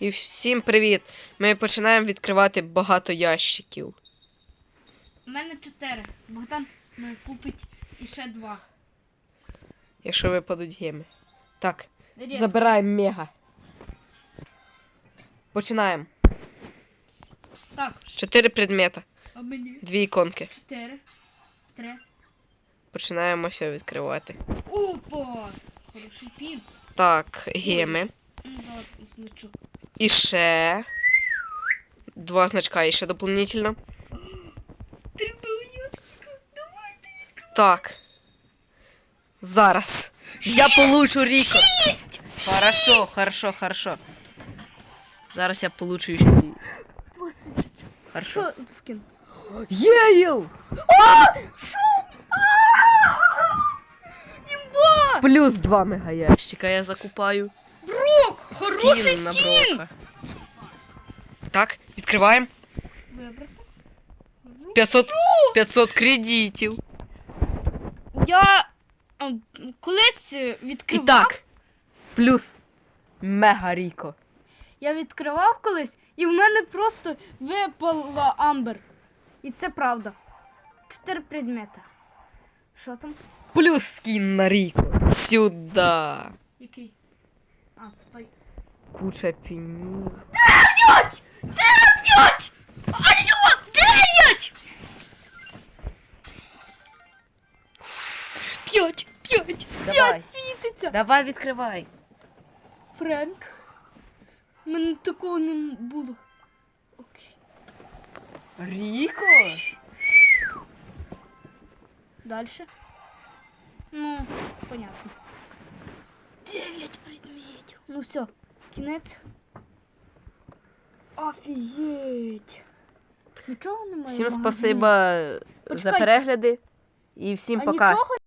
І всім привіт! Ми починаємо відкривати багато ящиків. У мене чотири. Богдан ну, купить іще два. Якщо випадуть геми. Так, забираємо мега. Починаємо. Так, Чотири предмета, а мені дві іконки. чотири. Три. Починаємо все відкривати. Опа! Хороший пін. Так, геми. Ну, да, значок. І ще. Два значка і ще дополнительно. Так. Зараз. Я получу Ріко. Хорошо, хорошо, хорошо. Зараз я получу ще. Хорошо. Що за скин? Імба! Плюс два мегаящика я закупаю. Брок! Хороший Скін на скін! Брока. Так, відкриваємо. Вибрати. 500, 500 кредитів. Я а, колись е, І відкривав. так. Плюс мега Ріко. Я відкривав колись, і в мене просто випала амбер. І це правда. Чотири предмети. Що там? Плюс скін на Ріко. Сюда. Куча пінів. Дев'ять! Дев'ять! Алло! Дев'ять! П'ять! П'ять! Давай. П'ять світиться! Давай відкривай. Френк. У мене такого не було. Окей. Ріко? Дальше. Ну, понятно. Дев'ять предметів. Ну все, кінець. Офігеть. Нічого немає. Всім магазині? спасибо за Почекай. перегляди. І всім а пока. Нічого